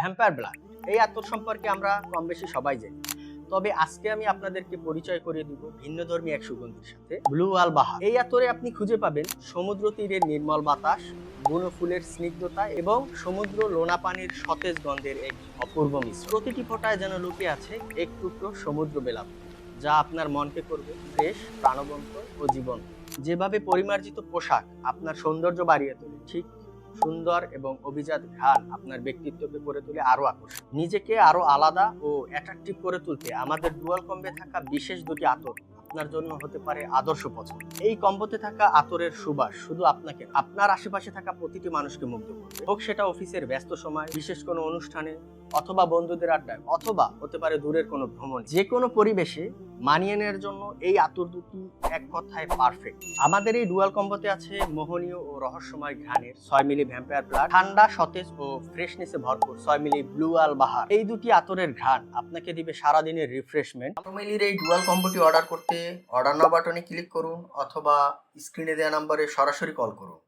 Vampire blood এই আতর সম্পর্কে আমরা কম বেশি সবাই জানি। তবে আজকে আমি আপনাদেরকে পরিচয় করিয়ে দিব ভিন্ন ধর্মী এক সুগন্ধির সাথে ব্লু আল বাহার এই আতরে আপনি খুঁজে পাবেন সমুদ্র তীরের নির্মল বাতাস, বুনো ফুলের স্নিগ্ধতা এবং সমুদ্র লোনা পানির সতেজ গন্ধের এক অপূর্ব মিশ্র প্রতিটি ফোঁটায় যেন লুকিয়ে আছে এক টুকরো সমুদ্র বেলাপ যা আপনার মনকে করবে ফ্রেশ, প্রাণবন্ত ও জীবন যেভাবে পরিমার্জিত পোশাক আপনার সৌন্দর্য বাড়িয়ে তোলে, ঠিক সুন্দর এবং অভিজাত ঘ্রাণ আপনার ব্যক্তিত্বকে করে তোলে আরও আকর্ষণ। নিজেকে আরও আলাদা ও অ্যাট্রাকটিভ করে তুলতে আমাদের ডুয়াল কম্বে থাকা বিশেষ দুটি আতর আপনার জন্য হতে পারে আদর্শ পছন্দ। এই কম্বোতে থাকা আতরের সুবাস শুধু আপনাকে, আপনার আশেপাশে থাকা প্রতিটি মানুষকে মুগ্ধ করবে। হোক সেটা অফিসের ব্যস্ত সময়, বিশেষ কোনো অনুষ্ঠানে, অথবা বন্ধুদের আড্ডায়, অথবা হতে পারে দূরের কোনো ভ্রমণ যে কোনো পরিবেশে মানিয়ে নেওয়ার জন্য এই আতর দুটি এক কথায় পারফেক্ট আমাদের এই ডুয়াল কম্বোতে আছে মোহনীয় ও রহস্যময় ঘ্রাণের ছয় মিলি ভ্যাম্পায়ার প্লাস ঠান্ডা, সতেজ ও ফ্রেশনেসে ভরপুর ছয় মিলি ব্লু আল বাহার এই দুটি আতরের ঘ্রাণ আপনাকে দিবে সারাদিনের রিফ্রেশমেন্ট মিলির এই ডুয়াল কম্বোটি অর্ডার করতে অর্ডার নাও বাটনে ক্লিক করুন অথবা স্ক্রিনে দেওয়া নম্বরে সরাসরি কল করুন।